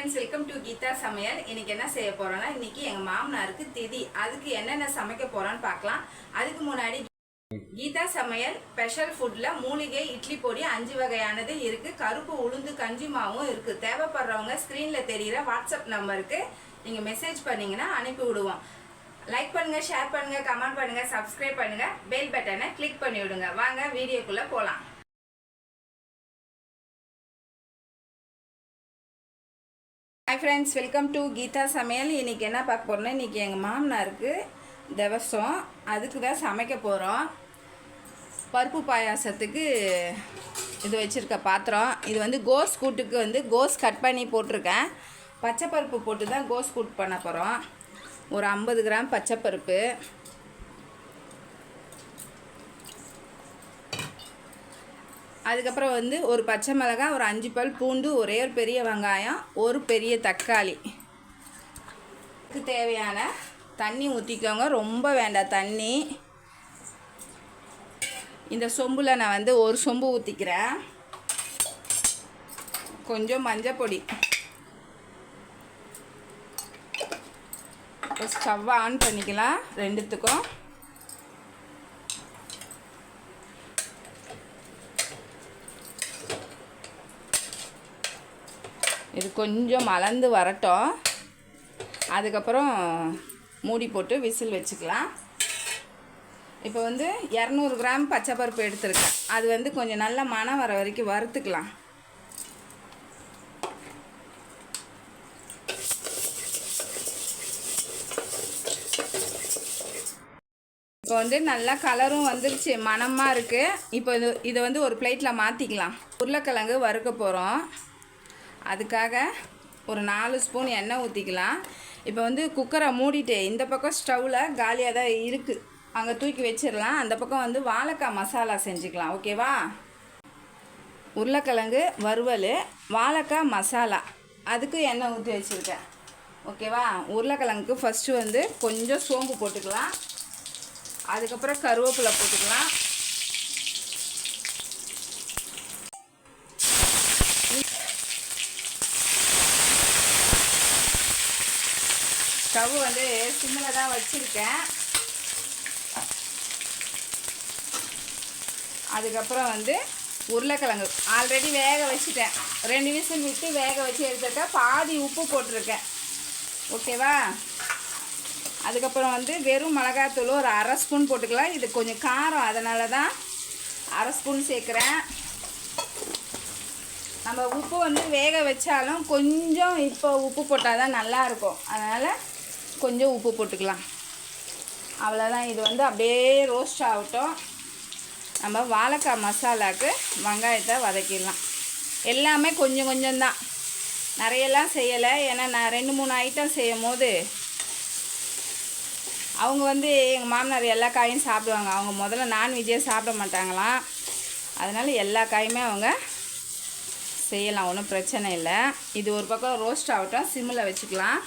Friends welcome to Geetha சமையல் இன்னைக்கு என்ன செய்ய போறோம்னா இன்னைக்கு எங்க மாமனாருக்கு திதி. அதுக்கு என்னென்ன சமைக்க போறோம்னு பார்க்கலாம். அதுக்கு முன்னாடி கீதா சமையல் ஸ்பெஷல் ஃபுட்ல மூலிகை இட்லி பொடி அஞ்சு வகையானது இருக்கு. கருப்பு உளுந்து கஞ்சி மாவும் இருக்கு. தேவைப்படுறவங்க ஸ்க்ரீன்ல தெரியிற வாட்ஸ்அப் நம்பருக்கு நீங்க மெசேஜ் பண்ணீங்கன்னா அனுப்பி விடுவோம். லைக் பண்ணுங்க ஷேர் பண்ணுங்க கமெண்ட் பண்ணுங்க சப்ஸ்கிரைப் பண்ணுங்க. பெல் பட்டனை கிளிக் பண்ணி விடுங்க வாங்க வீடியோக்குள்ள போலாம். Hi friends welcome to Geetha சமையல் இன்றைக்கி என்ன பார்க்க போகிறோன்னா இன்றைக்கி எங்கள் மாமனாருக்கு திவசம். அதுக்கு தான் சமைக்க போகிறோம் பருப்பு பாயாசத்துக்கு இது வச்சுருக்க பாத்திரம். இது வந்து கோஸ் கூட்டுக்கு வந்து கோஸ் கட் பண்ணி போட்டிருக்கேன். பச்சை பருப்பு போட்டு தான் கோஸ் கூட் பண்ண போகிறோம் ஒரு ஐம்பது கிராம் பச்சை அதுக்கப்புறம் வந்து ஒரு பச்சை மிளகாய் ஒரு அஞ்சு பல் பூண்டு ஒரே ஒரு பெரிய வெங்காயம் ஒரு பெரிய தக்காளி. இதுக்கு தேவையான தண்ணி ஊற்றிக்கோங்க ரொம்ப வேண்டாம் தண்ணி. இந்த சொம்பில் நான் வந்து ஒரு சொம்பு ஊற்றிக்கிறேன் கொஞ்சம் மஞ்சள் பொடி. ஸ்டவ் ஆன் பண்ணிக்கலாம். ரெண்டுத்துக்கும். இது கொஞ்சம் மலர்ந்து வரட்டும். அதுக்கப்புறம் மூடி போட்டு விசில் வச்சுக்கலாம். இப்போ வந்து இரநூறு கிராம் பச்சை பருப்பு எடுத்துருக்கேன். அது வந்து கொஞ்சம் நல்ல மனம் வர வரைக்கும் வறுத்துக்கலாம். இப்போ வந்து நல்லா கலரும் வந்துருச்சு. மனமாக இருக்குது இப்போ இது இதை வந்து ஒரு பிளேட்டில் மாற்றிக்கலாம் உருளைக்கிழங்கு வறுக்க போகிறோம் அதுக்காக ஒரு நாலு ஸ்பூன் எண்ணெய் ஊற்றிக்கலாம் இப்போ வந்து குக்கரை மூடிட்டு இந்த பக்கம் ஸ்டவ்வில் காலியாக தான் இருக்குது அங்கே தூக்கி வச்சிடலாம். அந்த பக்கம் வந்து வாழைக்காய் மசாலா செஞ்சுக்கலாம். ஓகேவா உருளைக்கிழங்கு வறுவல் வாழைக்காய் மசாலா. அதுக்கு எண்ணெய் ஊற்றி வச்சுருக்கேன். ஓகேவா உருளைக்கிழங்குக்கு ஃபஸ்ட்டு வந்து கொஞ்சம் சோம்பு போட்டுக்கலாம். அதுக்கப்புறம் கருவேப்பிலை போட்டுக்கலாம். ஸ்டவ் வந்து சிம்மில் தான் வச்சுருக்கேன். அதுக்கப்புறம் வந்து உருளைக்கிழங்கு. ஆல்ரெடி வேக வச்சுட்டேன். ரெண்டு விசில் விட்டு வேக வச்சு எடுத்துருக்கேன் பாதி உப்பு போட்டிருக்கேன். ஓகேவா? அதுக்கப்புறம் வந்து வெறும் மிளகாத்தூள் ஒரு அரை ஸ்பூன் போட்டுக்கலாம். இது கொஞ்சம் காரம். அதனால தான் அரை ஸ்பூன் சேர்க்குறேன். நம்ம உப்பு வந்து வேக வச்சாலும் கொஞ்சம் இப்போ உப்பு போட்டால் தான் நல்லாயிருக்கும். அதனால் கொஞ்சம் உப்பு போட்டுக்கலாம். அவ்வளோதான் இது வந்து அப்படியே ரோஸ்ட் ஆகட்டும். நம்ம வாழைக்காய் மசாலாவுக்கு வெங்காயத்தை வதக்கிடலாம். எல்லாமே கொஞ்சம் கொஞ்சம் தான் நிறையெல்லாம் செய்யலை. ஏன்னா நான் ரெண்டு மூணு ஐட்டம் செய்யும் போது அவங்க வந்து எங்கள் மாமனார் எல்லா காயும் சாப்பிடுவாங்க. அவங்க முதல்ல நான்வெஜ்ஜே சாப்பிட மாட்டாங்களாம். அதனால் எல்லா காயுமே அவங்க செய்யலாம். ஒன்றும் பிரச்சனை இல்லை. இது ஒரு பக்கம் ரோஸ்ட் ஆகட்டும். சிம்மில் வச்சுக்கலாம்.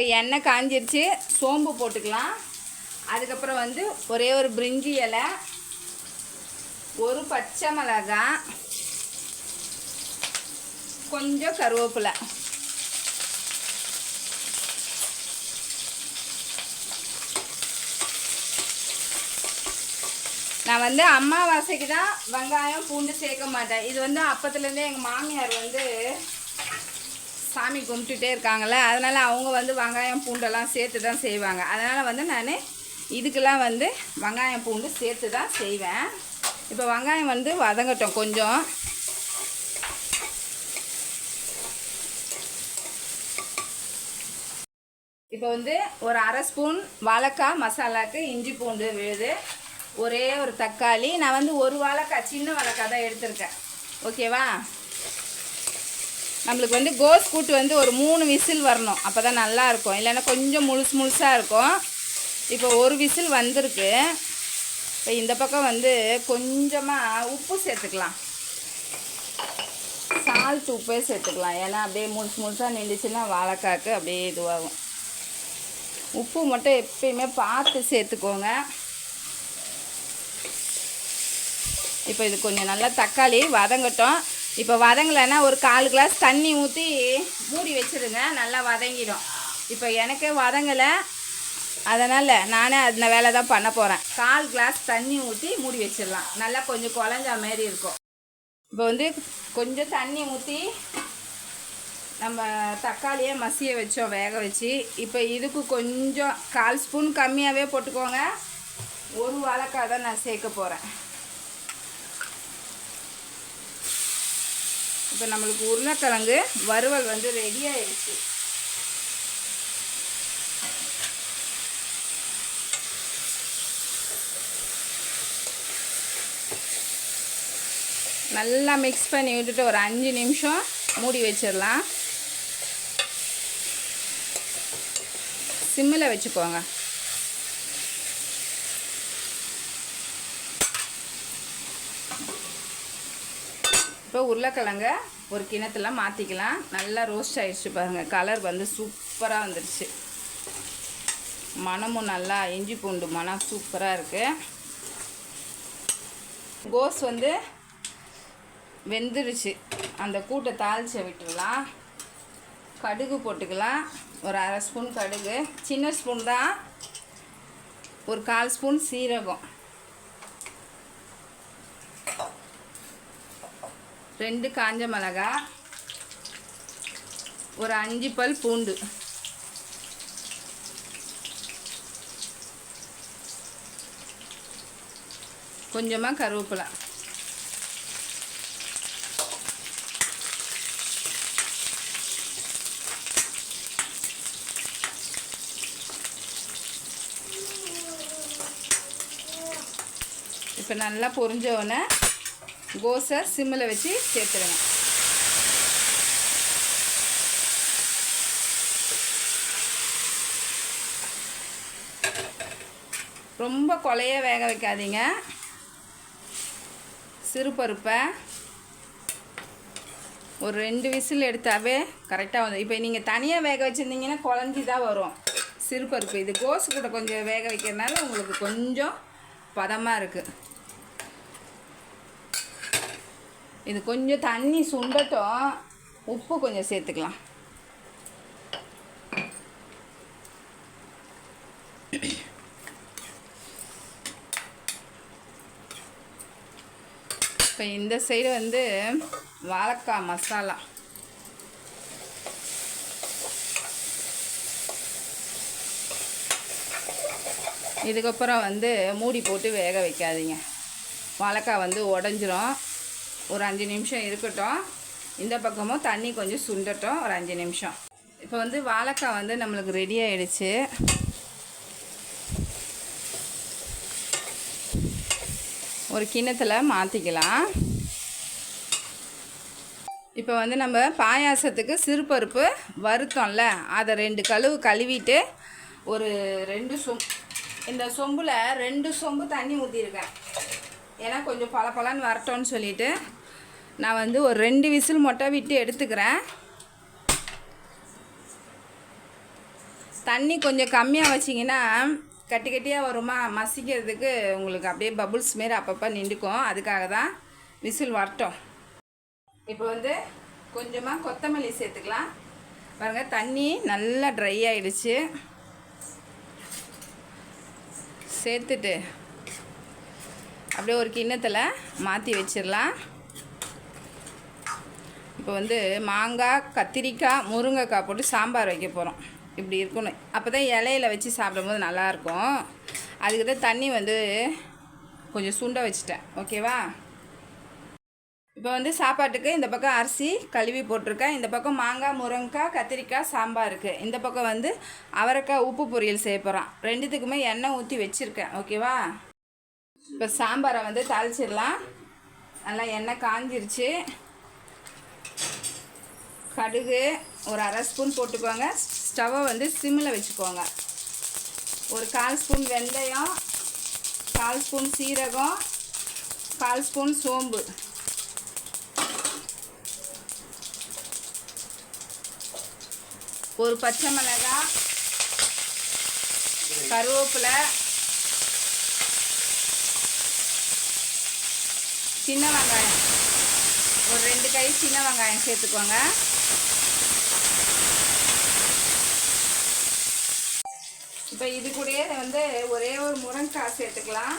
இப்போ எண்ணெய் காஞ்சிருச்சு சோம்பு போட்டுக்கலாம். அதுக்கப்புறம் வந்து ஒரே ஒரு பிரிஞ்சி இலை ஒரு பச்சை மிளகாய் கொஞ்சம் கருவேப்பிலை. நான் வந்து அம்மாவாசைக்கு தான் வெங்காயம் பூண்டு சேர்க்க மாட்டேன். இது வந்து அப்பத்துலேருந்தே எங்கள் மாமியார் வந்து சாமி கும்பிட்டுட்டே இருக்காங்கள்ல அதனால் அவங்க வந்து வெங்காயம் பூண்டெல்லாம் சேர்த்து தான் செய்வாங்க. அதனால் வந்து நான் இதுக்கெல்லாம் வந்து வெங்காயம் பூண்டு சேர்த்து தான் செய்வேன். இப்போ வெங்காயம் வந்து வதங்கட்டும் கொஞ்சம். இப்போ வந்து ஒரு அரை ஸ்பூன் வாழைக்காய் மசாலாவுக்கு இஞ்சி பூண்டு விழுது. ஒரே ஒரு தக்காளி. நான் வந்து ஒரு வாழைக்காய் சின்ன வாழைக்காய் தான் எடுத்திருக்கேன். ஓகேவா? நம்மளுக்கு வந்து கோஸ் கூட்டு வந்து ஒரு மூணு விசில் வரணும். அப்போ தான் நல்லாயிருக்கும். இல்லைன்னா கொஞ்சம் முழுசு முழுசாக இருக்கும். இப்போ ஒரு விசில் வந்திருக்கு. இப்போ இந்த பக்கம் வந்து கொஞ்சமாக உப்பு சேர்த்துக்கலாம். சால்ட் உப்பே சேர்த்துக்கலாம். ஏன்னா அப்படியே முழுசு முழுசாக நின்றுச்சுன்னா வாழைக்காக்கு அப்படியே இதுவாகும். உப்பு மட்டும் எப்பயுமே பார்த்து சேர்த்துக்கோங்க. இப்போ இது கொஞ்சம் நல்லா தக்காளி வதங்கட்டும். இப்போ வதங்கலைன்னா ஒரு கால் கிளாஸ் தண்ணி ஊற்றி மூடி வச்சிருங்க நல்லா வதங்கிடும். இப்போ எனக்கு வதங்கலை அதனால் நானே அந்த வேலை தான் பண்ண போகிறேன் கால் கிளாஸ் தண்ணி ஊற்றி மூடி வச்சிடலாம். நல்லா கொஞ்சம் குழஞ்ச மாரி இருக்கும். இப்போ வந்து கொஞ்சம் தண்ணி ஊற்றி நம்ம தக்காளியை மசிய வச்சோம் வேக வச்சு. இப்போ இதுக்கு கொஞ்சம் கால் ஸ்பூன் கம்மியாகவே போட்டுக்கோங்க. ஒரு வாழைக்காய் தான் நான் சேர்க்க போகிறேன் இப்போ நம்மளுக்கு உருளைக்கிழங்கு வறுவல் வந்து ரெடி ஆயிடுச்சு. நல்லா மிக்ஸ் பண்ணி விட்டுட்டு ஒரு அஞ்சு நிமிஷம் மூடி வச்சிடலாம். சிம்மில் வச்சுக்கோங்க. இப்போ உருளைக்கிழங்க ஒரு கிணத்துல மாற்றிக்கலாம் நல்லா ரோஸ்ட் ஆகிடுச்சு பாருங்கள் கலர் வந்து சூப்பராக வந்துடுச்சு மணமும் நல்லா இஞ்சி பூண்டு மணம் சூப்பராக இருக்குது கோஸ் வந்து வெந்துருச்சு. அந்த கூட்டை தாளிச்ச விட்டுடலாம் கடுகு போட்டுக்கலாம். ஒரு அரை ஸ்பூன் கடுகு. சின்ன ஸ்பூன் தான். ஒரு கால் ஸ்பூன் சீரகம். ரெண்டு காஞ்ச மிளகா ஒரு அஞ்சு பல் பூண்டு. கொஞ்சமாக கருவேப்பிலை. இப்போ நல்லா பொரிஞ்ச உடனே கோஸை சிம்மில் வச்சு சேர்த்துருங்க. ரொம்ப கொலைய வேக வைக்காதீங்க. சிறுபருப்பை ஒரு ரெண்டு விசில் எடுத்தாவே கரெக்டாக வந்து இப்போ நீங்கள் தனியாக வேக வச்சுருந்தீங்கன்னா குழஞ்சி தான் வரும். சிறுபருப்பு இது கோஸு கூட கொஞ்சம் வேக வைக்கிறதுனால உங்களுக்கு கொஞ்சம் பதமாக இருக்குது இது கொஞ்சம் தண்ணி சுண்டட்டும். உப்பு கொஞ்சம் சேர்த்துக்கலாம். இப்போ இந்த சைடு வந்து வாழைக்காய் மசாலா. இதுக்கப்புறம் வந்து மூடி போட்டு வேக வைக்காதீங்க. வாழைக்காய் வந்து உடஞ்சிரும். ஒரு அஞ்சு நிமிஷம் இருக்கட்டும். இந்த பக்கமும் தண்ணி கொஞ்சம் சுண்டட்டும். ஒரு அஞ்சு நிமிஷம். இப்போ வந்து வாழைக்காய் வந்து நம்மளுக்கு ரெடி ஆகிடுச்சு ஒரு கிண்ணத்தில் மாற்றிக்கலாம் இப்போ வந்து நம்ம பாயாசத்துக்கு சிறுபருப்பு வருத்தோம்ல அதை ரெண்டு கழுவு கழுவிட்டு ஒரு ரெண்டு சொம் இந்த சொம்பில் ரெண்டு சொம்பு தண்ணி ஊற்றிருக்கேன் ஏன்னா கொஞ்சம் பளபளன்னு வரட்டோன்னு சொல்லிட்டு நான் வந்து ஒரு ரெண்டு விசில் மட்டும் விட்டு எடுத்துக்கிறேன். தண்ணி கொஞ்சம் கம்மியாக வச்சிங்கன்னா கட்டி கட்டியாக வருமா? மசிக்கிறதுக்கு உங்களுக்கு அப்படியே பபுள்ஸ் மாரி அப்பப்போ நின்றுக்கும். அதுக்காக தான் விசில் வரட்டும். இப்போ வந்து கொஞ்சமாக கொத்தமல்லி சேர்த்துக்கலாம். பாருங்கள் தண்ணி நல்லா ட்ரை ஆகிடுச்சு சேர்த்துட்டு அப்படியே ஒரு கிண்ணத்தில் மாற்றி வச்சிடலாம். இப்போ வந்து மாங்காய் கத்திரிக்காய் முருங்கைக்காய் போட்டு சாம்பார் வைக்க போகிறோம் இப்படி இருக்கணும் அப்போ தான் இலையில வச்சு சாப்பிடும்போது நல்லாயிருக்கும். அதுக்கு தான் தண்ணி வந்து கொஞ்சம் சுண்ட வச்சுட்டேன். ஓகேவா? இப்போ வந்து சாப்பாட்டுக்கு இந்த பக்கம் அரிசி கழுவி போட்டிருக்கேன். இந்த பக்கம் மாங்காய் முருங்கைக்காய் கத்திரிக்காய் சாம்பார் இருக்குது இந்த பக்கம் வந்து அவரைக்காய் உப்பு பொரியல் செய்ய போகிறோம் ரெண்டுத்துக்குமே எண்ணெய் ஊற்றி வச்சுருக்கேன். ஓகேவா? இப்போ சாம்பாரை வந்து தாளிச்சிடலாம். நல்லா எண்ணெய் காஞ்சிருச்சு. கடுகு ஒரு அரை ஸ்பூன் போட்டுக்கோங்க. ஸ்டவ்வை வந்து சிம்மில் வச்சுக்கோங்க. ஒரு கால் ஸ்பூன் வெந்தயம் கால் ஸ்பூன் சீரகம் கால் ஸ்பூன் சோம்பு. ஒரு பச்சை மிளகாய் கருவேப்பிலை சின்ன வெங்காயம். ஒரு ரெண்டு கை சின்ன வெங்காயம் சேர்த்துக்கோங்க. இப்போ இது கூடயே வந்து ஒரே ஒரு முருங்கைக்காய் சேர்த்துக்கலாம்.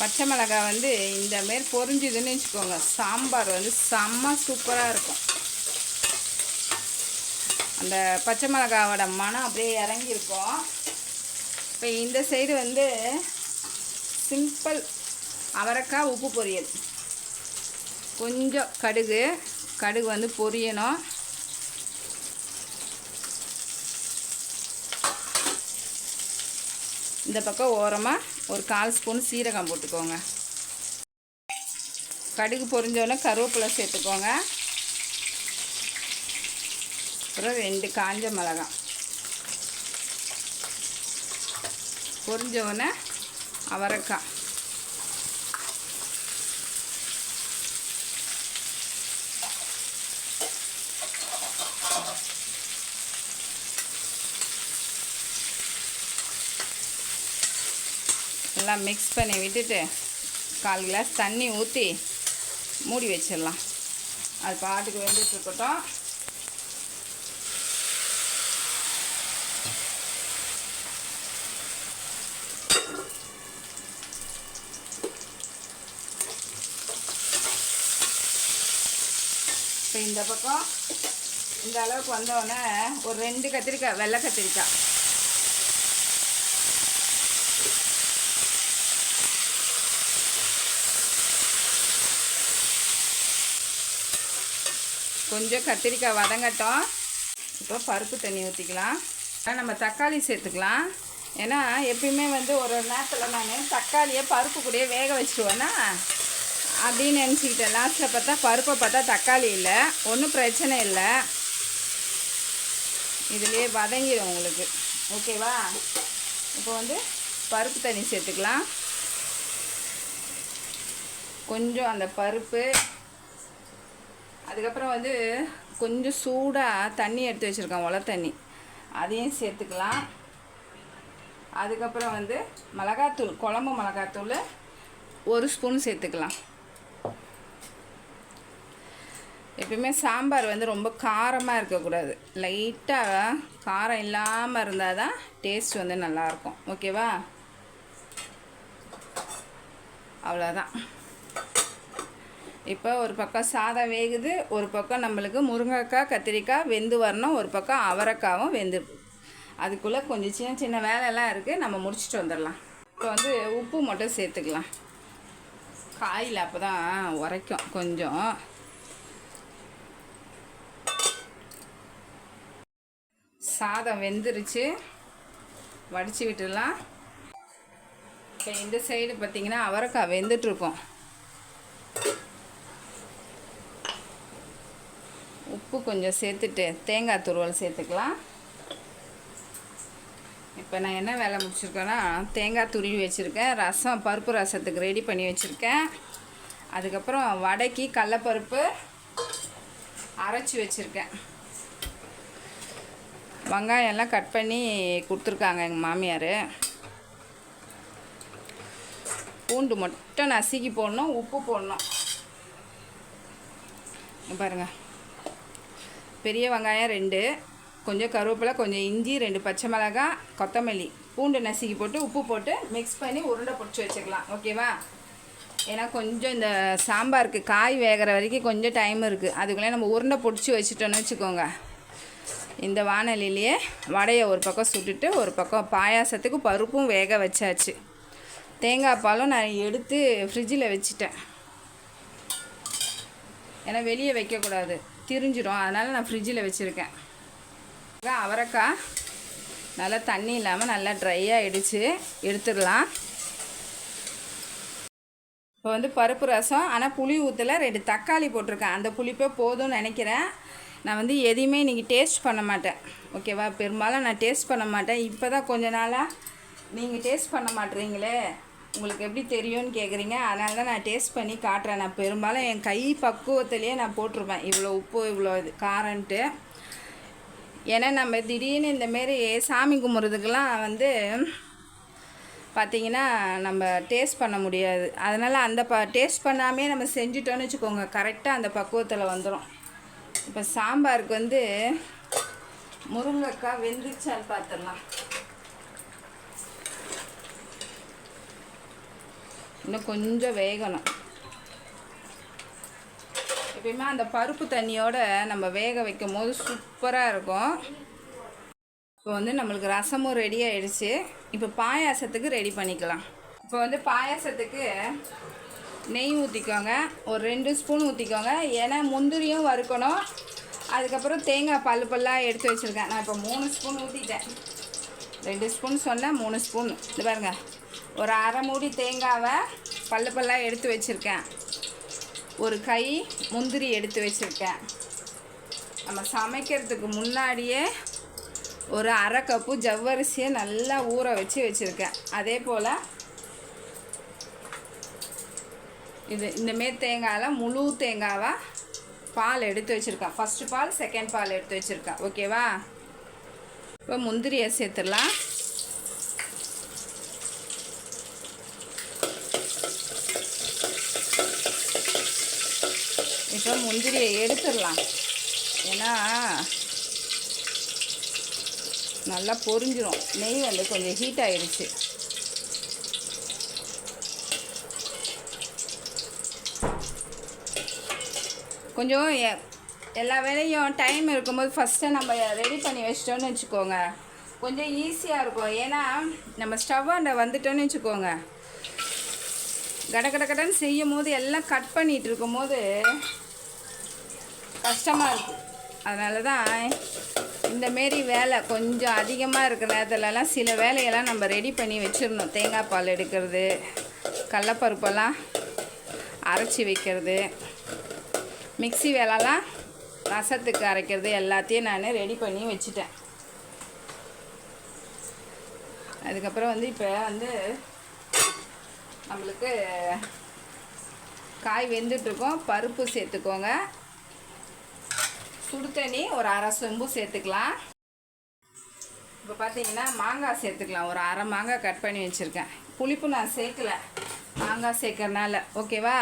பச்சை மிளகாய் வந்து இந்த மாரி பொரிஞ்சுதுன்னு வச்சுக்கோங்க. சாம்பார் வந்து செம்ம சூப்பராக இருக்கும். அந்த பச்சை மிளகாவோட மனம் அப்படியே இறங்கியிருக்கும். இப்போ இந்த சைடு வந்து சிம்பிள் அவரைக்காய் உப்பு பொரியல். கொஞ்சம் கடுகு கடுகு வந்து பொரியணும். இந்த பக்கம் ஓரமாக ஒரு கால் ஸ்பூன் சீரகம் போட்டுக்கோங்க. கடுகு பொரிஞ்சோடனே கருவேப்பிலை சேர்த்துக்கோங்க. அப்புறம் ரெண்டு காஞ்ச மிளகாய் பொரிஞ்சோடனே அவரைக்காய். எல்லாம் மிக்ஸ் பண்ணி விட்டுட்டு கால் கிளாஸ் தண்ணி ஊற்றி மூடி வச்சிடலாம். அது பாட்டுக்கு வெந்துட்டு இருக்கட்டும். இந்த பக்கம் இந்த அளவுக்கு வந்தோடனே ஒரு ரெண்டு கத்திரிக்காய் வெள்ளை கத்திரிக்காய். கொஞ்சம் கத்திரிக்காய் வதங்கட்டும். இப்போ பருப்பு தண்ணி ஊற்றிக்கலாம் நம்ம தக்காளி சேர்த்துக்கலாம். ஏன்னா எப்பயுமே வந்து ஒரு ஒரு நேரத்தில் நான் தக்காளியை பருப்பு கூடயே வேக வச்சுருவேன்னா அப்படின்னு நினச்சிக்கிட்டேன் லாஸ்ட்டில் பார்த்தா பருப்பை பார்த்தா தக்காளி இல்லை. ஒன்றும் பிரச்சனை இல்லை. இதுலேயே வதங்கிடும் உங்களுக்கு. ஓகேவா இப்போ வந்து பருப்பு தண்ணி சேர்த்துக்கலாம். கொஞ்சம் அந்த பருப்பு அதுக்கப்புறம் வந்து கொஞ்சம் சூடாக தண்ணி எடுத்து வச்சுருக்கேன் உல தண்ணி. அதையும் சேர்த்துக்கலாம். அதுக்கப்புறம் வந்து மிளகாத்தூள் குழம்பு மிளகாத்தூள் ஒரு ஸ்பூன் சேர்த்துக்கலாம். எப்பயுமே சாம்பார் வந்து ரொம்ப காரமாக இருக்கக்கூடாது. லைட்டாக காரம் இல்லாமல் இருந்தால் தான் டேஸ்ட் வந்து நல்லாயிருக்கும். ஓகேவா அவ்வளோதான் இப்போ ஒரு பக்கம் சாதம் வேகுது ஒரு பக்கம் நம்மளுக்கு முருங்கைக்காய் கத்திரிக்காய் வெந்து வரணும் ஒரு பக்கம் அவரைக்காவும் வெந்து. அதுக்குள்ளே கொஞ்சம் சின்ன சின்ன வேலையெல்லாம் இருக்குது நம்ம முடிச்சுட்டு வந்துடலாம். இப்போ வந்து உப்பு மட்டும் சேர்த்துக்கலாம். காயில் அப்போ தான் உரைக்கும் கொஞ்சம். சாதம் வெந்துருச்சு. வடித்து விட்டுடலாம். இப்போ இந்த சைடு பார்த்தீங்கன்னா அவரைக்காய் வெந்துட்டுருக்கோம். உப்பு கொஞ்சம் சேர்த்துட்டு தேங்காய் துருவல் சேர்த்துக்கலாம். இப்போ நான் என்ன வேலை முடிச்சிருக்கேன்னா தேங்காய் துருவி வச்சுருக்கேன். ரசம் பருப்பு ரசத்துக்கு ரெடி பண்ணி வச்சுருக்கேன். அதுக்கப்புறம் வடைக்கு கடலப்பருப்பு அரைச்சி வச்சுருக்கேன். வெங்காயம் எல்லாம் கட் பண்ணி கொடுத்துருக்காங்க எங்கள் மாமியார். பூண்டு மட்டும் நசுக்கி போடணும் உப்பு போடணும். பாருங்கள் பாருங்க. பெரிய வெங்காயம் ரெண்டு கொஞ்சம் கருவேப்பிலை கொஞ்சம் இஞ்சி ரெண்டு பச்சை மிளகாய் கொத்தமல்லி. பூண்டு நசுக்கி போட்டு உப்பு போட்டு மிக்ஸ் பண்ணி உருண்டை பிடிச்சி வச்சுக்கலாம். ஓகேவா ஏன்னா கொஞ்சம் இந்த சாம்பாருக்கு காய் வேகிற வரைக்கும் கொஞ்சம் டைம் இருக்குது அதுக்குள்ளே நம்ம உருண்டை பிடிச்சி வச்சுட்டோன்னு வச்சுக்கோங்க. இந்த வானலிலேயே வடையை ஒரு பக்கம் சுட்டுட்டு ஒரு பக்கம் பாயாசத்துக்கு பருப்பும் வேக வச்சாச்சு. தேங்காய் பாலும் நான் எடுத்து ஃப்ரிட்ஜில் வச்சுட்டேன். ஏன்னா வெளியே வைக்கக்கூடாது. திரிஞ்சிடும் அதனால் நான் ஃப்ரிட்ஜில் வச்சுருக்கேன். அவரைக்காய். நல்லா தண்ணி இல்லாமல் நல்லா ட்ரை ஆகிடுச்சு எடுத்துடலாம். இப்போ வந்து பருப்பு ரசம். ஆனால் புளி ஊற்றல ரெண்டு தக்காளி போட்டிருக்கேன். அந்த புளிப்பே போதும்னு நினைக்கிறேன். நான் வந்து எதையுமே இன்றைக்கி டேஸ்ட் பண்ண மாட்டேன். ஓகேவா பெரும்பாலும் நான் டேஸ்ட் பண்ண மாட்டேன். இப்போ தான் கொஞ்ச நாளாக நீங்கள் டேஸ்ட் பண்ண மாட்டீங்களே உங்களுக்கு எப்படி தெரியும்னு கேட்குறீங்க அதனால தான் நான் டேஸ்ட் பண்ணி காட்டுறேன். நான் பெரும்பாலும் என் கை பக்குவத்திலேயே நான் போட்டிருப்பேன். இவ்வளோ உப்பு இவ்வளோ இது காரன்ட்டு ஏன்னா நம்ம திடீர்னு இந்தமாரி சாமி கும்பிட்றதுக்கெல்லாம் வந்து பார்த்திங்கன்னா நம்ம டேஸ்ட் பண்ண முடியாது. அதனால் அந்த ப டேஸ்ட் பண்ணாமே நம்ம செஞ்சிட்டோன்னு வச்சுக்கோங்க. கரெக்டாக அந்த பக்குவத்தில் வந்துடும் இப்போ சாம்பாருக்கு வந்து முருங்கைக்காய் வெந்துச்சான்னு பார்த்துடலாம் இன்னும் கொஞ்சம் வேகணும். எப்பயுமே அந்த பருப்பு தண்ணியோட நம்ம வேக வைக்கும் போது சூப்பராக இருக்கும். இப்போ வந்து நம்மளுக்கு ரசமும் ரெடி ஆயிடுச்சு. இப்போ பாயாசத்துக்கு ரெடி பண்ணிக்கலாம். இப்போ வந்து பாயாசத்துக்கு நெய் ஊற்றிக்கோங்க ஒரு ரெண்டு ஸ்பூன் ஊற்றிக்கோங்க ஏன்னா முந்திரியும் வறுக்கணும். அதுக்கப்புறம் தேங்காய் பல்லு பல்லாக எடுத்து வச்சுருக்கேன். நான் இப்போ மூணு ஸ்பூன் ஊற்றிட்டேன் ரெண்டு ஸ்பூன் சொன்னேன் மூணு ஸ்பூன். இது பாருங்கள் ஒரு அரை மூடி தேங்காவை பல்லு பல்லாக எடுத்து வச்சுருக்கேன். ஒரு கை முந்திரி எடுத்து வச்சுருக்கேன். நம்ம சமைக்கிறதுக்கு முன்னாடியே ஒரு அரை கப்பு ஜவ்வரிசியை நல்லா ஊற வச்சு வச்சுருக்கேன். அதே போல் இது இந்தமாரி தேங்காயில் முழு தேங்காவாக பால் எடுத்து வச்சுருக்கேன் ஃபஸ்ட்டு பால் செகண்ட் பால் எடுத்து வச்சுருக்கேன் ஓகேவா இப்போ முந்திரியை சேர்த்துடலாம். இப்போ முந்திரியை எடுத்துடலாம். ஏன்னா நல்லா பொரிஞ்சிடும் நெய் வந்து கொஞ்சம் ஹீட் ஆயிடுச்சு. கொஞ்சம் எ- எல்லா வேலையும் டைம் இருக்கும்போது ஃபஸ்ட்டு நம்ம ரெடி பண்ணி வச்சிட்டோன்னு வச்சுக்கோங்க. கொஞ்சம் ஈஸியாக இருக்கும். ஏன்னா நம்ம ஸ்டவ்வாண்ட வந்துட்டோன்னு வச்சுக்கோங்க. கட கட கடன்னு செய்யும் போது எல்லாம் கட் பண்ணிகிட்டு இருக்கும்போது கஷ்டமாக இருக்குது அதனால தான் இந்தமாரி வேலை கொஞ்சம் அதிகமாக இருக்கிற நேரத்துலலாம் சில வேலையெல்லாம் நம்ம ரெடி பண்ணி வச்சிடணும். தேங்காய் பால் எடுக்கிறது கடலப்பருப்பெல்லாம் அரைச்சி வைக்கிறது. மிக்ஸி வேலைலாம் ரசத்துக்கு அரைக்கிறது எல்லாத்தையும் நான் ரெடி பண்ணி வச்சுட்டேன். அதுக்கப்புறம் வந்து இப்போ வந்து நம்மளுக்கு காய் வெந்துட்டுருக்கோம். பருப்பு சேர்த்துக்கோங்க. சுடு தண்ணி ஒரு அரை சொம்பு சேர்த்துக்கலாம். இப்போ பார்த்தீங்கன்னா மாங்காய் சேர்த்துக்கலாம். ஒரு அரை மாங்காய் கட் பண்ணி வச்சுருக்கேன். புளிப்பு நான் சேர்க்கல. மாங்காய் சேர்க்கறனால. ஓகேவா?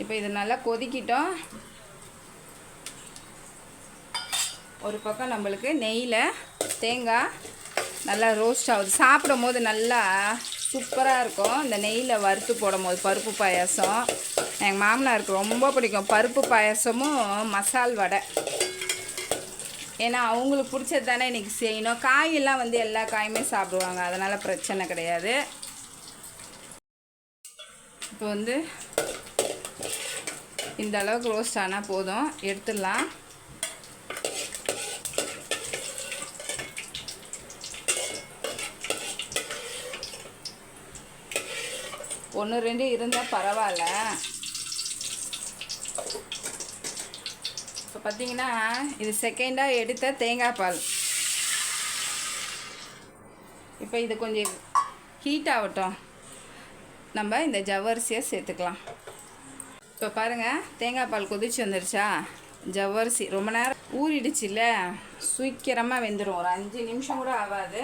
இப்போ இது நல்லா கொதிக்கிட்டோம். ஒரு பக்கம் நம்மளுக்கு நெய்யில் தேங்காய் நல்லா ரோஸ்ட் ஆகுது. சாப்பிடும் போது நல்லா சூப்பராக இருக்கும். இந்த நெய்யில் வறுத்து போடும் போது பருப்பு பாயாசம். எங்கள் மாமனாருக்கு ரொம்ப பிடிக்கும். பருப்பு பாயாசமும் மசால் வடை. ஏன்னா அவங்களுக்கு பிடிச்சது தானே இன்றைக்கி செய்யணும். காயெல்லாம் வந்து எல்லா காயுமே சாப்பிடுவாங்க. அதனால் பிரச்சனை கிடையாது. இப்போ வந்து இந்த அளவுக்கு ரோஸ்ட் ஆனால் போதும். எடுத்துடலாம். ஒன்று ரெண்டு இருந்தால் பரவாயில்ல. இப்போ பார்த்தீங்கன்னா இது செகண்டாக எடுத்த தேங்காய் பால். இப்போ இது கொஞ்சம் ஹீட் ஆகட்டும். நம்ம இந்த ஜவ்வரிசியை சேர்த்துக்கலாம். இப்போ பாருங்கள் தேங்காய் பால் கொதிச்சு வந்துருச்சா? ஜவ்வரிசி. ரொம்ப நேரம் ஊறிடுச்சுல்ல? சீக்கிரமாக வெந்துடும் ஒரு அஞ்சு நிமிஷம் கூட ஆகாது.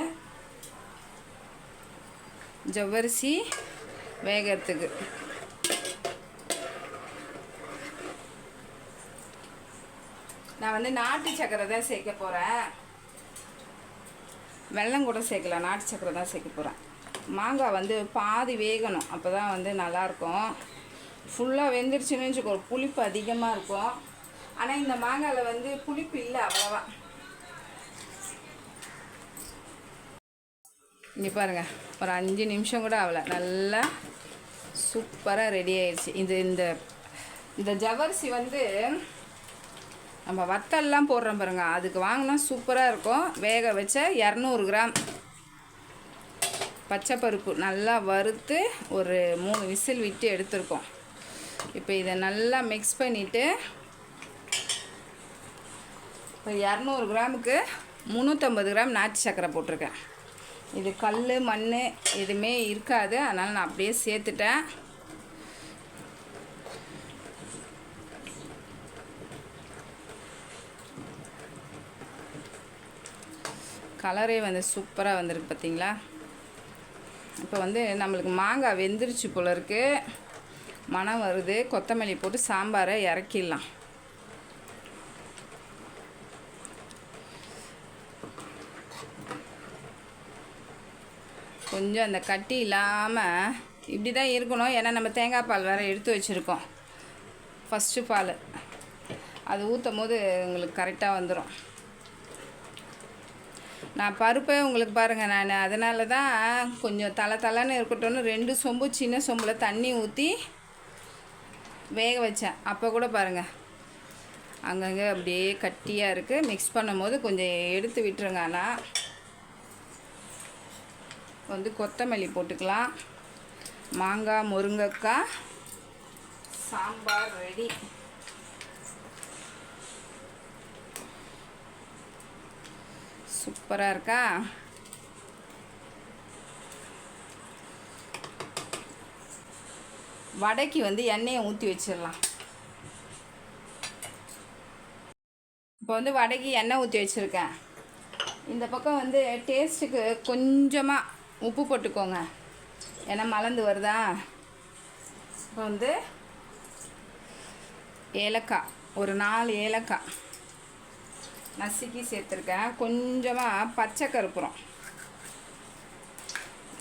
ஜவ்வரிசி வேகறதுக்கு. நான் வந்து நாட்டு சக்கரை தான் சேர்க்க போகிறேன் வெல்லம் கூட சேர்க்கல நாட்டு சக்கரை தான் சேர்க்க போகிறேன் மாங்காய் வந்து பாதி வேகணும். அப்போ தான் வந்து நல்லாயிருக்கும் ஃபுல்லாக வெந்துருச்சுன்னு வச்சுக்கோ புளிப்பு அதிகமாக இருக்கும். ஆனால் இந்த மாங்காயில் வந்து புளிப்பு இல்லை அவ்வளோவா. இங்கே பாருங்கள் ஒரு அஞ்சு நிமிஷம் கூட ஆகலை. நல்லா சூப்பராக ரெடி ஆயிடுச்சு இது இந்த இந்த ஜவரிசி வந்து நம்ம வத்தல்லாம் போடுறோம் பாருங்க. அதுக்கு வாங்கினா சூப்பராக இருக்கும். வேக வச்ச இரநூறு கிராம் பச்சை பருப்பு நல்லா வறுத்து ஒரு மூணு விசில் விட்டு எடுத்திருக்கோம். இப்போ இதை நல்லா மிக்ஸ் பண்ணிவிட்டு இப்போ இரநூறு கிராமுக்கு முந்நூற்றம்பது கிராம் நாட்டு சர்க்கரை போட்டிருக்கேன். இது கல் மண் எதுவுமே இருக்காது. அதனால் நான் அப்படியே சேர்த்துட்டேன். கலரே வந்து சூப்பராக வந்திருக்கு பார்த்தீங்களா இப்போ வந்து நம்மளுக்கு மாங்காய் வெந்துருச்சு போல இருக்கு. மணம் வருது. கொத்தமல்லி போட்டு சாம்பாரை இறக்கிடலாம். கொஞ்சம் அந்த கட்டி இல்லாமல் இப்படி தான் இருக்கணும். ஏன்னா நம்ம தேங்காய் பால் வேறு எடுத்து வச்சுருக்கோம். ஃபஸ்ட்டு பால். அது ஊற்றும் போது உங்களுக்கு கரெக்டாக வந்துடும் நான் பருப்பே உங்களுக்கு பாருங்கள் நான். அதனால தான் கொஞ்சம் தலை தலைன்னு இருக்கட்டும்னு ரெண்டு சொம்பு சின்ன சொம்பில் தண்ணி ஊற்றி வேக வச்சேன். அப்போ கூட பாருங்கள் அங்கங்கே அப்படியே கட்டியாக இருக்குது மிக்ஸ் பண்ணும்போது கொஞ்சம் எடுத்து விட்டுருங்க. ஆனால் வந்து கொத்தமல்லி போட்டுக்கலாம். மாங்காய் முருங்கைக்காய் சாம்பார் ரெடி சூப்பராக இருக்கா? வடைக்கு வந்து எண்ணெயை ஊற்றி வச்சிடலாம். இப்போ வந்து வடைக்கு எண்ணெய் ஊற்றி வச்சுருக்கேன். இந்த பக்கம் வந்து டேஸ்ட்டுக்கு கொஞ்சமாக உப்பு போட்டுக்கோங்க. ஏன்னா மலர்ந்து வருதா? இப்போ வந்து ஏலக்காய் ஒரு நாலு ஏலக்காய் நசுக்கி சேர்த்துருக்கேன். கொஞ்சமாக பச்சை கருப்புறம்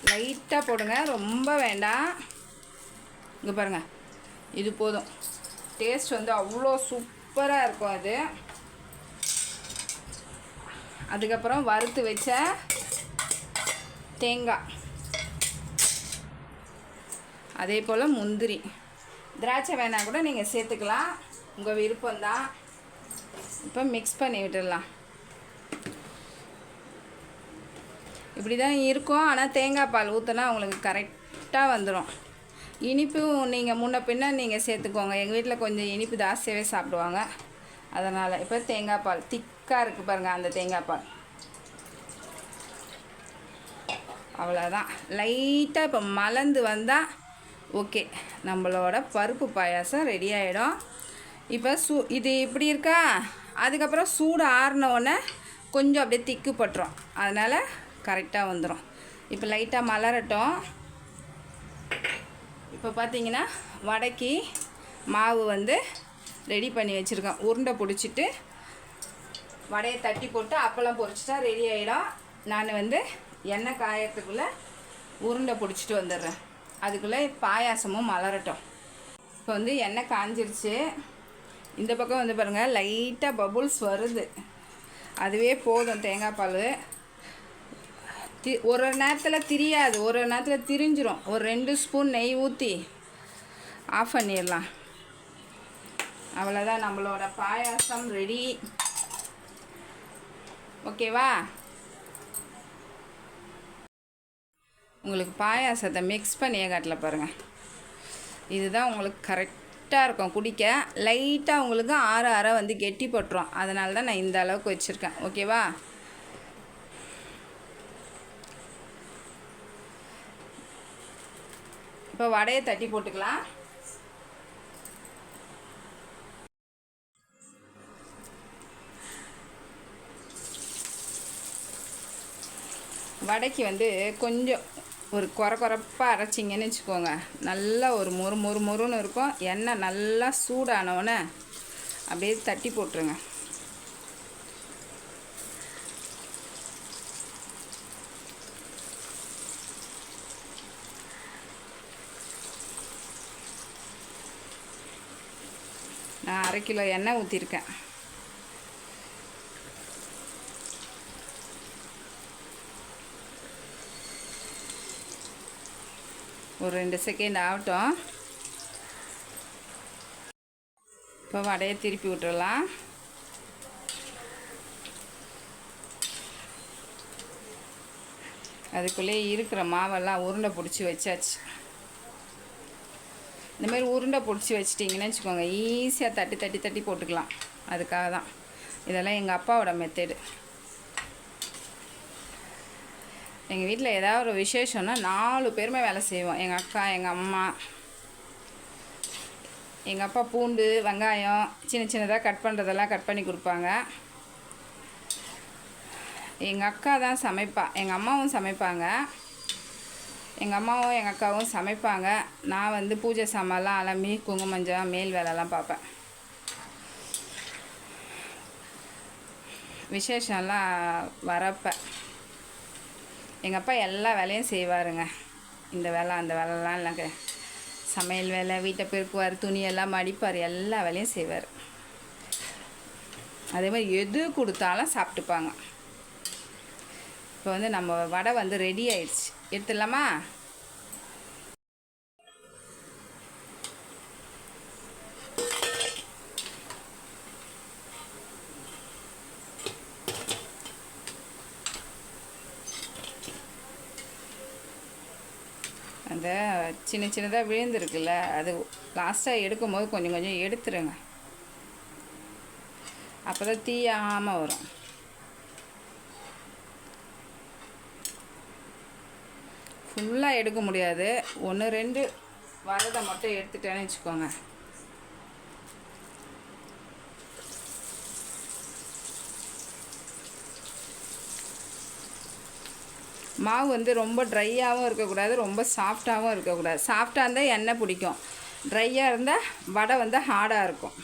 லைட்டாக போடுங்க. ரொம்ப வேண்டாம். இங்கே பாருங்கள் இது போதும். டேஸ்ட் வந்து அவ்வளோ சூப்பராக இருக்கும் அது. அதுக்கப்புறம் வறுத்து வச்ச தேங்காய். அதே போல் முந்திரி. திராட்சை வேணால் கூட நீங்கள் சேர்த்துக்கலாம். உங்கள் விருப்பம்தான் இப்போ மிக்ஸ் பண்ணி விட்டுடலாம். இப்படி தான் இருக்கும். ஆனால் தேங்காய் பால் ஊற்றினா உங்களுக்கு கரெக்டாக வந்துடும் இனிப்பும் நீங்கள் முன்ன பின்ன நீங்கள் சேர்த்துக்கோங்க. எங்கள் வீட்டில் கொஞ்சம் இனிப்பு ஜாஸ்தியாகவே சாப்பிடுவாங்க. அதனால் இப்போ தேங்காய் பால். திக்காக இருக்குது பாருங்கள் அந்த தேங்காய் பால். அவ்வளோதான் லைட்டாக இப்போ மலர்ந்து வந்தால் ஓகே நம்மளோட பருப்பு பாயாசம் ரெடி ஆகிடும் இப்போ சூ இது இப்படி இருக்கா? அதுக்கப்புறம் சூடு ஆறின கொஞ்சம் அப்படியே திக்கு பட்டுரும். அதனால் கரெக்டாக வந்துடும் இப்போ லைட்டாக மலரட்டும். இப்போ பார்த்தீங்கன்னா வடைக்கு மாவு வந்து ரெடி பண்ணி வச்சுருக்கேன் உருண்டை பிடிச்சிட்டு வடையை தட்டி போட்டு அப்பளம் பொறிச்சிட்டா ரெடி ஆகிடும் நான் வந்து எண்ணெய் காயத்துக்குள்ளே உருண்டை பிடிச்சிட்டு வந்துடுறேன். அதுக்குள்ளே பாயாசமும் மலரட்டும். இப்போ வந்து எண்ணெய் காஞ்சிருச்சு. இந்த பக்கம் வந்து பாருங்கள் லைட்டாக பபுள்ஸ் வருது. அதுவே போதும் தேங்காய் பால். தி ஒரு ஒரு நேரத்தில் திரியாது. ஒரு ஒரு நேரத்தில் திரிஞ்சிரும். ஒரு ரெண்டு ஸ்பூன் நெய் ஊற்றி ஆஃப் பண்ணிடலாம். அவ்வளோதான் நம்மளோட பாயாசம் ரெடி ஓகேவா உங்களுக்கு பாயாசத்தை மிக்ஸ் பண்ணியே காட்டல பாருங்கள் இதுதான் உங்களுக்கு கரெக்டாக இருக்கும் குடிக்க. லைட்டாக உங்களுக்கு ஆற ஆற வந்து கெட்டி போட்டுரும் அதனால தான் நான் இந்த அளவுக்கு வச்சுருக்கேன். ஓகேவா இப்போ வடையை தட்டி போட்டுக்கலாம். வடைக்கு வந்து கொஞ்சம் ஒரு குறை குறைப்பாக அரைச்சிங்கன்னு வச்சுக்கோங்க. நல்லா ஒரு மொறு மொறு மொறுன்னு இருக்கும். எண்ணெய் நல்லா சூடானவுடனே அப்படியே தட்டி போட்டுருங்க. நான் அரை கிலோ எண்ணெய் ஊற்றிருக்கேன் ஒரு ரெண்டு செகண்ட் ஆகட்டும். இப்போ வடையை திருப்பி விட்டுறலாம். அதுக்குள்ளேயே இருக்கிற மாவெல்லாம் உருண்டை பிடிச்சி வச்சாச்சு. இந்த மாதிரி உருண்டை பிடிச்சி வச்சிட்டிங்கன்னு வச்சுக்கோங்க. ஈஸியாக தட்டி தட்டி தட்டி போட்டுக்கலாம். அதுக்காக தான். இதெல்லாம் எங்கள் அப்பாவோட மெத்தடு எங்கள் வீட்டில் ஏதாவது ஒரு விசேஷம்னா நாலு பேருமே வேலை செய்வோம். எங்கள் அக்கா எங்கள் அம்மா. எங்கள் அப்பா பூண்டு வெங்காயம் சின்ன சின்னதாக கட் பண்ணுறதெல்லாம் கட் பண்ணி கொடுப்பாங்க. எங்கள் அக்கா தான் சமைப்பா. எங்கள் அம்மாவும் சமைப்பாங்க. எங்கள் அம்மாவும் எங்கள் அக்காவும் சமைப்பாங்க. நான் வந்து பூஜை சாமான்லாம் அலம்பி குங்குமஞ்சம் மேல் வேலைலாம் பார்ப்பேன். விசேஷம்லாம் வரப்போ எங்கள் அப்பா எல்லா வேலையும் செய்வாருங்க. இந்த வேலை அந்த வேலைலாம் இல்லைங்க. சமையல் வேலை வீட்டை பெருக்குவார் துணியெல்லாம் மடிப்பார் எல்லா வேலையும் செய்வார். அதே மாதிரி எது கொடுத்தாலும் சாப்பிட்டுப்பாங்க. இப்போ வந்து நம்ம வடை வந்து ரெடி ஆயிடுச்சு. எடுத்துடலாமா? அந்த சின்ன சின்னதாக விழுந்துருக்குல்ல அது லாஸ்ட்டாக எடுக்கும்போது கொஞ்சம் கொஞ்சம் எடுத்துருங்க. அப்போ தான் தீயாமல் வரும். ஃபுல்லாக எடுக்க முடியாது. ஒன்று ரெண்டு வரதை மட்டும் எடுத்துட்டேன்னு வச்சுக்கோங்க. மாவு வந்து ரொம்ப ட்ரையாகவும் இருக்கக்கூடாது ரொம்ப சாஃப்டாகவும் இருக்கக்கூடாது. சாஃப்டாக இருந்தால் எண்ணெய் பிடிக்கும். ட்ரையாக இருந்தால் வடை வந்து ஹார்டாக இருக்கும்.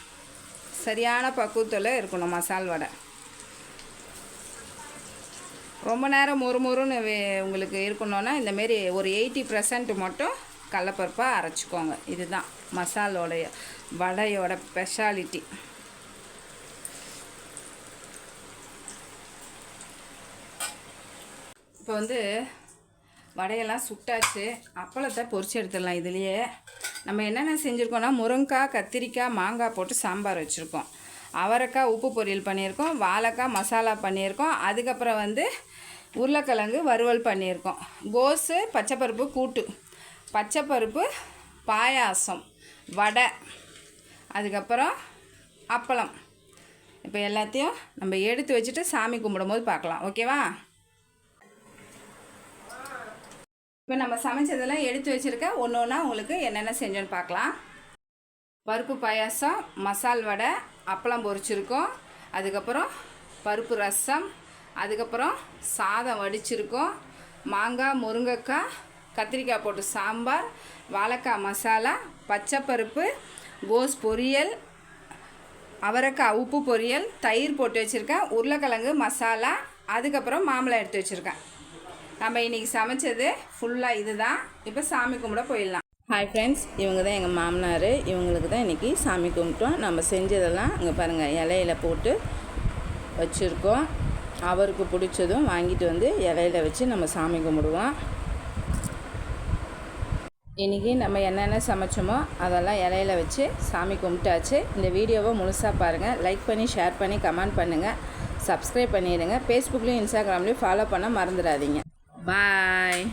சரியான பக்குவத்தில் இருக்கணும் மசால் வடை. ரொம்ப நேரம் மொறு மொறுன்னு உங்களுக்கு இருக்கணும்னா இந்தமாரி ஒரு எயிட்டி பர்சன்ட் மட்டும் கடலப்பருப்பாக அரைச்சிக்கோங்க. இதுதான் மசாலோடைய வடையோட ஸ்பெஷாலிட்டி இப்போ வந்து வடையெல்லாம் சுட்டாச்சு. அப்பளத்தை பொரிச்சு எடுத்துடலாம். இதுலேயே நம்ம என்னென்ன செஞ்சுருக்கோன்னா முருங்கைக்காய் கத்திரிக்காய் மாங்காய் போட்டு சாம்பார் வச்சுருக்கோம். அவரைக்காய் உப்பு பொரியல் பண்ணியிருக்கோம். வாழைக்காய் மசாலா பண்ணியிருக்கோம். அதுக்கப்புறம் வந்து உருளைக்கிழங்கு வறுவல் பண்ணியிருக்கோம். கோஸு பச்சைப்பருப்பு கூட்டு. பச்சைப்பருப்பு பாயாசம் வடை அதுக்கப்புறம் அப்பளம். இப்போ எல்லாத்தையும் நம்ம எடுத்து வச்சுட்டு சாமி கும்பிடும்போது பார்க்கலாம். ஓகேவா? இப்போ நம்ம சமைச்சதெல்லாம் எடுத்து வச்சுருக்க ஒன்று ஒன்றா உங்களுக்கு என்னென்ன செஞ்சோன்னு பார்க்கலாம். பருப்பு பாயாசம் மசால் வடை அப்பளம் பொரிச்சிருக்கோம். அதுக்கப்புறம் பருப்பு ரசம் அதுக்கப்புறம் சாதம் வடிச்சிருக்கோம். மாங்காய் முருங்கைக்காய் கத்திரிக்காய் போட்டு சாம்பார் வாழைக்காய் மசாலா பச்சைப்பருப்பு கோஸ் பொரியல் அவரைக்காய் உப்பு பொரியல் தயிர் போட்டு வச்சுருக்கேன். உருளைக்கிழங்கு மசாலா அதுக்கப்புறம் மாம்பழம் எடுத்து வச்சுருக்கேன். நம்ம இன்றைக்கி சமைச்சது ஃபுல்லாக இது தான் இப்போ சாமி கும்பிட போயிடலாம். ஹாய் ஃப்ரெண்ட்ஸ் இவங்க தான் எங்கள் மாமனார். இவங்களுக்கு தான் இன்றைக்கி சாமி கும்பிட்டோம். நம்ம செஞ்சதெல்லாம் இங்கே பாருங்கள் இலையில போட்டு வச்சுருக்கோம். அவருக்கு பிடிச்சதும் வாங்கிட்டு வந்து இலையில வச்சு நம்ம சாமி கும்பிடுவோம். இன்றைக்கி நம்ம என்னென்ன சமைச்சோமோ அதெல்லாம் இலையில வச்சு சாமி கும்பிட்டாச்சு. இந்த வீடியோவை முழுசாக பாருங்கள் லைக் பண்ணி ஷேர் பண்ணி கமெண்ட் பண்ணுங்கள் சப்ஸ்கிரைப் பண்ணிடுங்க. ஃபேஸ்புக்லேயும் இன்ஸ்டாகிராம்லேயும் ஃபாலோ பண்ண மறந்துடாதீங்க. பாய்